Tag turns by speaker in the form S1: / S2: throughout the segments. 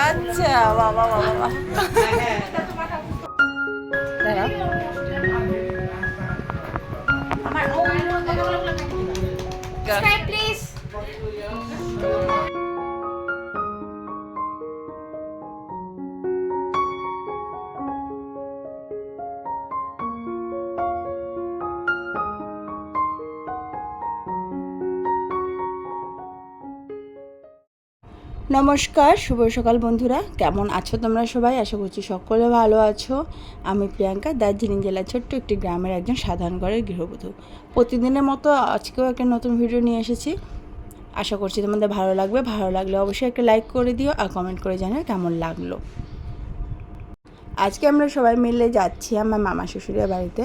S1: আচ্ছা বাবা বাবা বাবা। নমস্কার, শুভ সকাল বন্ধুরা। কেমন আছো তোমরা সবাই? আশা করছি সকলে ভালো আছো। আমি প্রিয়াঙ্কা, দার্জিলিং জেলার ছোট্ট একটি গ্রামের একজন সাধারণ ঘরের গৃহবধূ। প্রতিদিনের মতো আজকেও একটা নতুন ভিডিও নিয়ে এসেছি। আশা করছি তোমাদের ভালো লাগবে। ভালো লাগলে অবশ্যই একটা লাইক করে দিও আর কমেন্ট করে জানিও কেমন লাগল। আজকে আমরা সবাই মিলে যাচ্ছি আমার মামা শ্বশুরের বাড়িতে।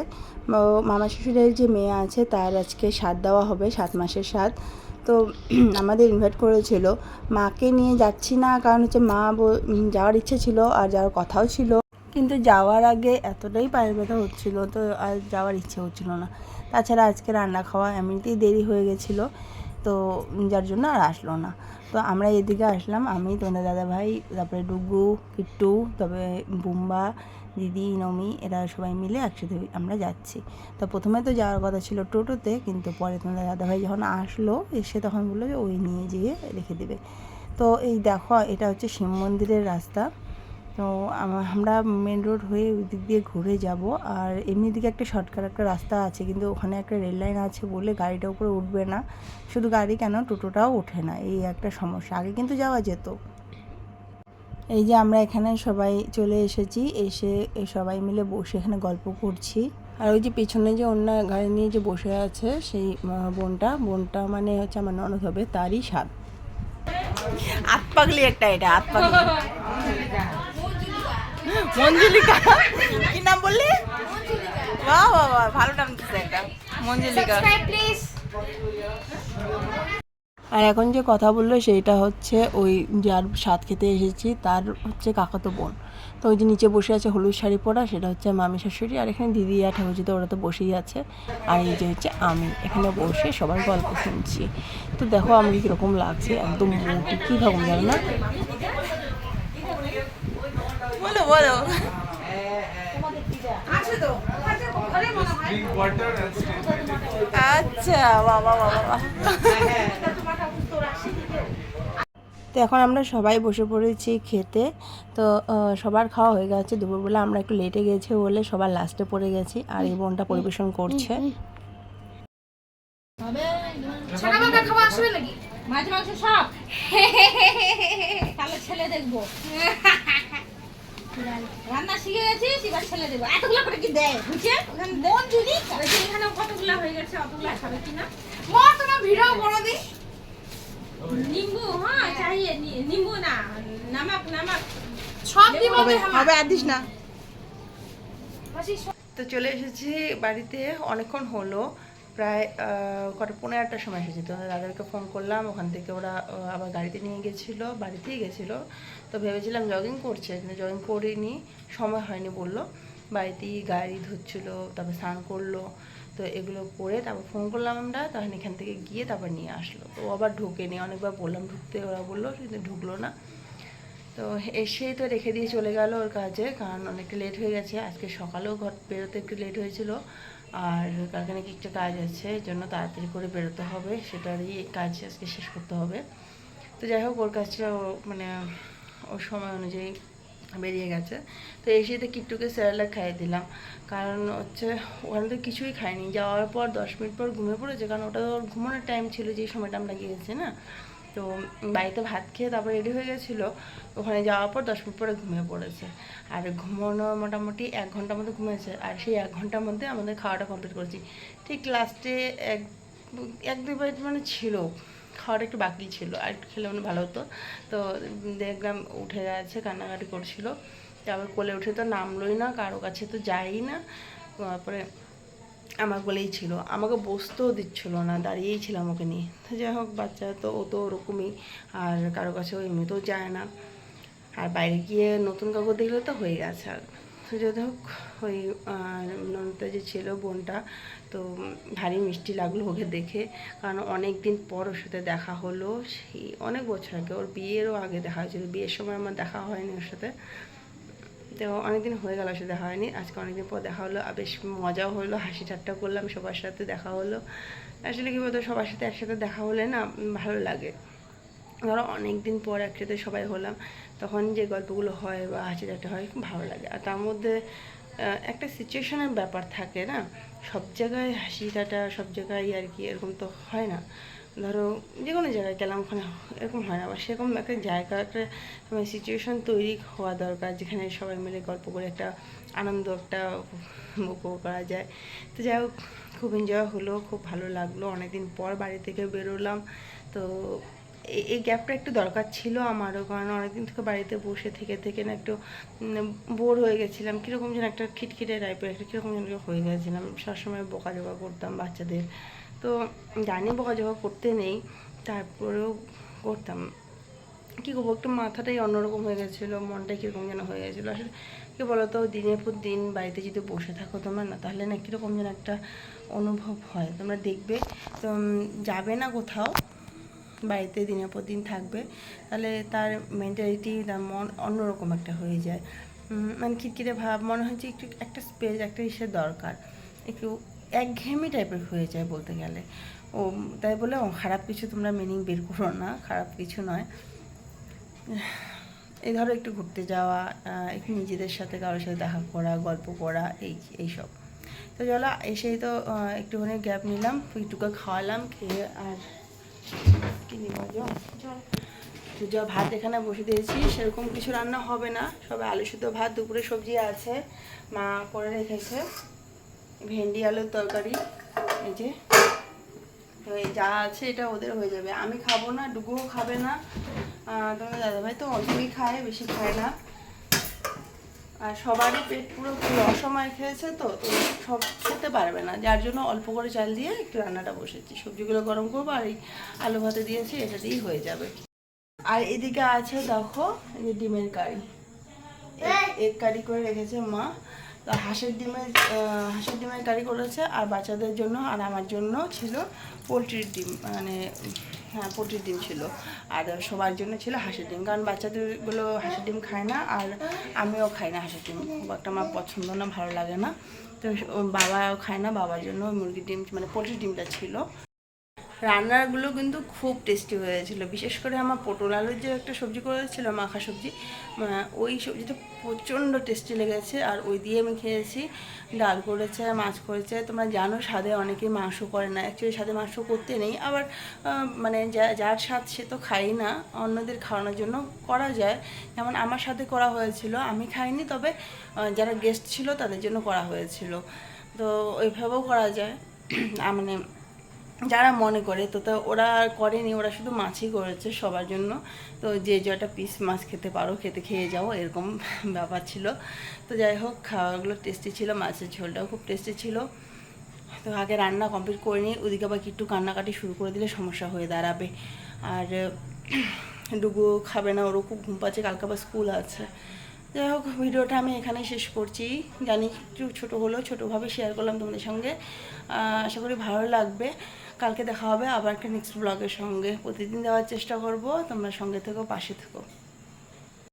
S1: মামা শ্বশুরের যে মেয়ে আছে, তার আজকে স্বাদ দেওয়া হবে, সাত মাসের স্বাদ তো আমাদের ইনভাইট করেছিল। মাকে নিয়ে যাচ্ছি না, কারণ হচ্ছে মা যাওয়ার ইচ্ছে ছিল আর যাওয়ার কথাও ছিল। কিন্তু যাওয়ার আগে এতটাই পায়ের ব্যথা হচ্ছিল তো আর যাওয়ার ইচ্ছে হচ্ছিল না। তাছাড়া আজকে রান্না খাওয়া এমনিতেই দেরি হয়ে গেছিল, তো যার জন্য আর আসলো না। তো আমরা এদিকে আসলাম, আমি তোমাদের দাদা ভাই তারপরে ডুগু, কিট্টু তবে বুম্বা দিদি, নমি এরা সবাই মিলে একসাথে আমরা যাচ্ছি। তো প্রথমে তো যাওয়ার কথা ছিল টোটোতে, কিন্তু পরে তোমাদের দাদা ভাই যখন আসলো, এসে তখন বলল যে ওই নিয়ে যেয়ে রেখে দেবে। তো এই দেখো, এটা হচ্ছে শিব মন্দিরের রাস্তা। তো আমরা মেন রোড হয়ে ওই দিক দিয়ে ঘুরে যাব, আর এমনি দিকে একটা শর্টকাট একটা রাস্তা আছে, কিন্তু ওখানে একটা রেল লাইন আছে বলে গাড়িটা উপরে উঠবে না। শুধু গাড়ি কেন? টোটোটাও ওঠে না, এই একটা সমস্যা। আগে কিন্তু যাওয়া যেত। এই যে আমরা এখানে সবাই চলে এসেছি এসে সবাই মিলে বসে এখানে গল্প করছি। আর ওই যে পেছনে যে অন্য গাড়ি নিয়ে যে বসে আছে সেই বোনটা বোনটা মানে হচ্ছে আমার ননদ হবে তারই স্বাদ। আতপাগলি একটা এটা আতপাগলি। মঞ্জুলিকা। কি নাম বললি? বাহ বাহ ভালো নাম দিচ্ছে একটা। মঞ্জুলিকা।
S2: প্লিজ
S1: আর এখন যে কথা বলল সেইটা হচ্ছে ওই যার স্বাদ খেতে এসেছি, তার হচ্ছে কাকাতো বোন। তো ওই যে নিচে বসে আছে হলুদ শাড়ি পরা, সেটা হচ্ছে মামি শাশুড়ি আর এখানে দিদি আর ঠাকুরজিতে ওরা তো বসেই আছে। আর এই যে হচ্ছে আমি, এখানে বসে সবার গল্প শুনছি। তো দেখো আমি কীরকম লাগছে, একদম কী রকম জানো না? বলো. আচ্ছা বাবা বাবা বাবা। এখন আমরা সবাই বসে পড়েছি খেতে। তো সবার খাওয়া হয়ে গেছে। দুপুরবেলা আমরা একটু লেটে গেছি বলে সবার লাস্টে পড়ে গেছি আর এই বোনটা পরিবেশন করছে।
S2: ছেলে দেখব। রান্না শিখে গেছিস এবার ছেলে দেবো এতগুলো করে কি দেয়? বুঝছে মন যদি এখানে কতগুলো হয়ে গেছে? অতগুলো খাবে কিনা? মা তোমার ভিড়ও বড় দিস।
S3: नींबू हाँ चाहिए नी- नींबू ना नमक नमक
S2: সব দিব
S1: হবে হবে আর দিস না
S2: মাসি
S1: তো চলে এসেছি বাড়িতে অনেকক্ষণ হলো প্রায় আহ, কটা পনেরো আটটার সময় এসেছি তো দাদাকে ফোন করলাম ওখান থেকে ওরা আহ, আবার গাড়িতে নিয়ে গেছিলো বাড়িতেই গেছিলো তো ভেবেছিলাম জগিং করছে কিন্তু জগিং করিনি সময় হয়নি বললো বাড়িতেই গাড়ি ধুচ্ছিলো তারপর স্নান করলো তো এগুলো করে তারপর ফোন করলাম আমরা, তখন এখান থেকে গিয়ে তারপর নিয়ে আসলো। তো আবার ঢুকেনি, অনেকবার বললাম ঢুকতে, ওরা বলল কিন্তু ঢুকলো না। তো এসেই তো রেখে দিয়ে চলে গেল ওর কাজে, কারণ অনেকটা লেট হয়ে গেছে। আজকে সকালেও ঘর বেরোতে একটু লেট হয়েছিল। আর কালকে নাকি একটা কাজ আছে, এর জন্য তাড়াতাড়ি করে বেরোতে হবে, সেটারই কাজ আজকে শেষ করতে হবে। তো যাই হোক, ওর কাজটা মানে ওর সময় অনুযায়ী বেরিয়ে গেছে। তো এসে তো কিট্টুকে স্যালাড খাইয়ে দিলাম। কারণ হচ্ছে ওখানে তো কিছুই খায়নি। যাওয়ার পর দশ মিনিট পর ঘুমিয়ে পড়েছে। কারণ ওটা তো ওর ঘুমানোর টাইম ছিল যে সময়টা আমরা গিয়েছি না। তো বাড়িতে ভাত খেয়ে তারপর রেডি হয়ে গেছিল। ওখানে যাওয়ার পর দশ মিনিট পরে ঘুমিয়ে পড়েছে। আর ঘুমানো মোটামুটি এক ঘণ্টার মধ্যে ঘুমিয়েছে। আর সেই এক ঘণ্টার মধ্যে আমাদের খাওয়াটা কমপ্লিট করেছি। ঠিক লাস্টে এক এক দুই বাইট মানে ছিল। খাওয়াটা একটু বাকি ছিল, আর একটু খেলে মানে ভালো হতো। তো দেখলাম উঠে গেছে, কান্নাকাটি করছিল। তারপর কোলে উঠে তো নামলোই না, কারও কাছে তো যাই না। তারপরে আমার বলেই ছিল। আমাকে বসতেও দিচ্ছিল না, দাঁড়িয়েই ছিলাম ওকে নিয়ে। তো যাই হোক, বাচ্চা তো, ও তো ওরকমই, আর কারও কাছে এমনিতেও যায় না। আর বাইরে গিয়ে নতুন কাউকে দেখলে তো হয়ে গেছে আর। যাই হোক, ওই নন্দিতা যে ছিল বোনটা, তো ভারী মিষ্টি লাগল ওকে দেখে। কারণ অনেক দিন পর ওর সাথে দেখা হলো, সেই অনেক বছর আগে। ওর বিয়েরও আগে দেখা হয়েছিল, বিয়ের সময় আমার দেখা হয়নি ওর সাথে। তো অনেকদিন হয়ে গেল সাথে দেখা হয়নি, আজকে অনেকদিন পর দেখা হলো। বেশ মজাও হলো, হাসি ঠাট্টা করলাম, সবার সাথে দেখা হলো। আসলে কী বলতো, সবার সাথে একসাথে দেখা হলে না ভালো লাগে। ধরো অনেক দিন পর একসাথে সবাই হলাম, তখন যে গল্পগুলো হয় বা হাসি ঠাট্টা হয় খুব ভালো লাগে। আর তার মধ্যে একটা সিচুয়েশনের ব্যাপার থাকে না? সব জায়গায় হাসি ঠাট্টা, সব জায়গায় আর কি এরকম তো হয় না। ধরো যে কোনো জায়গায় গেলাম, ওখানে এরকম হয় না। বা সেরকম একটা জায়গা, একটা সিচুয়েশন তৈরি হওয়া দরকার, যেখানে সবাই মিলে গল্প করে একটা আনন্দ, একটা উপভোগ করা যায়। তো যাই হোক, খুব এনজয় হলো, খুব ভালো লাগল। অনেকদিন পর বাড়ি থেকে বেরোলাম। তো এই- গ্যাপটা একটু দরকার ছিল আমারও, কারণ অনেকদিন থেকে বাড়িতে বসে থেকে থেকে না একটু বোর হয়ে গেছিলাম। কীরকম যেন একটা খিটখিটে টাইপের একটা কীরকম যেন হয়ে গেছিলাম। সবসময় বকাঝকা করতাম বাচ্চাদের। তো জানি বকাঝকা করতে নেই, তারপরেও করতাম। কী করব, একটু মাথাটাই অন্যরকম হয়ে গেছিল, মনটাই কীরকম যেন হয়ে গেছিল। আসলে কী বলতো, দিনের পর দিন বাড়িতে যদি বসে থাকো তোমরা না, তাহলে না কীরকম যেন একটা অনুভব হয়। তোমরা দেখবে, তো যাবে না কোথাও। বাড়িতে দিনের পর দিন থাকবে, তাহলে তার মেন্টালিটি তার মন অন্যরকম একটা হয়ে যায়। মানে খিটখিটে ভাব, মনে হয় যে একটু একটা স্পেস একটা ইসের দরকার। একটু একঘেয়েমি টাইপের হয়ে যায় বলতে গেলে। ও, তাই বলে খারাপ কিছু তোমরা মিনিং বের করো না, খারাপ কিছু নয়। এই ধরো একটু ঘুরতে যাওয়া একটু নিজেদের সাথে কারোর সাথে দেখা করা, গল্প করা, এই, এইসব। তো চলো, এসেই তো একটুখানি গ্যাপ নিলাম, একটুকু খাওয়ালাম, খেয়ে আর কি যা ভাত এখানে বসে দিয়েছি, সেরকম কিছু রান্না হবে না। সবে আলু সিদ্ধ ভাত, দুপুরে সবজি আছে। মা করে রেখেছে। ভেন্ডি, আলুর তরকারি, এই যে। যা আছে, এটা ওদের হয়ে যাবে। আমি খাব না, ডুগুও খাবে না। তোমার দাদাভাই তো অল্পই খায়, বেশি খায় না। আর সবারই পেট পুরো অসময় খেয়েছে তো তো সব খেতে পারবে না। যার জন্য অল্প করে চাল দিয়ে একটু রান্নাটা বসেছি। সবজিগুলো গরম করব আর এই আলু ভাতে দিয়েছি, এটা দিয়েই হয়ে যাবে। আর এদিকে আছে দেখো এই যে ডিমের কারি। এক কারি করে রেখেছে মা। তো হাঁসের ডিমের হাঁসের ডিমের কারি করেছে আর বাচ্চাদের জন্য আর আমার জন্য ছিল পোলট্রির ডিম মানে হ্যাঁ পোলট্রির ডিম ছিল। আর সবার জন্য ছিল হাঁসের ডিম, কারণ বাচ্চাদেরগুলো হাঁসের ডিম খায় না আর আমিও খাই না হাঁসের ডিম। খুব একটা আমার পছন্দ না, ভালো লাগে না। তো বাবাও খায় না, বাবার জন্য মুরগির ডিম মানে পোলট্রির ডিমটা ছিল। রান্নাগুলো কিন্তু খুব টেস্টি হয়েছিল। বিশেষ করে আমার পটল আলুর যে একটা সবজি করেছিল, মাখা সবজি ওই সবজিটা প্রচণ্ড টেস্টি লেগেছে। আর ওই দিয়ে আমি খেয়েছি, ডাল করেছে, মাছ করেছে। তোমরা জানো, স্বাদে অনেকেই মাংস করে না। অ্যাকচুয়ালি স্বাদে মাংস করতে নেই। আবার মানে যার স্বাদ সে তো খাই না। অন্যদের খাওয়ানোর জন্য করা যায়। যেমন আমার সাথে করা হয়েছিল, আমি খাইনি, তবে যারা গেস্ট ছিল, তাদের জন্য করা হয়েছিল। তো ওইভাবেও করা যায়। মানে যারা মনে করে, তো তো ওরা আর করেনি, ওরা শুধু মাছই করেছে সবার জন্য। তো যে জয়টা পিস মাছ খেতে পারো, খেতে খেয়ে যাও, এরকম ব্যাপার ছিল। তো যাই হোক, খাওয়াগুলো টেস্টি ছিল, মাছের ঝোলটাও খুব টেস্টি ছিল। তো আগে রান্না কমপ্লিট করে নিই ওদিকে আবার একটু কান্নাকাটি শুরু করে দিলে সমস্যা হয়ে দাঁড়াবে। আর, ডুগু খাবে না, ওরও খুব ঘুম পাচ্ছে, কালকে আবার স্কুল আছে। যাই হোক, ভিডিওটা আমি এখানেই শেষ করছি। জানি একটু ছোটো হলেও ছোটোভাবে শেয়ার করলাম তোমাদের সঙ্গে। আশা করি ভালো লাগবে। কালকে দেখা হবে আবার একটা নেক্সট ব্লগের সঙ্গে। প্রতিদিন দেওয়ার চেষ্টা করব, তোমরা সঙ্গে থেকো, পাশে থেকো।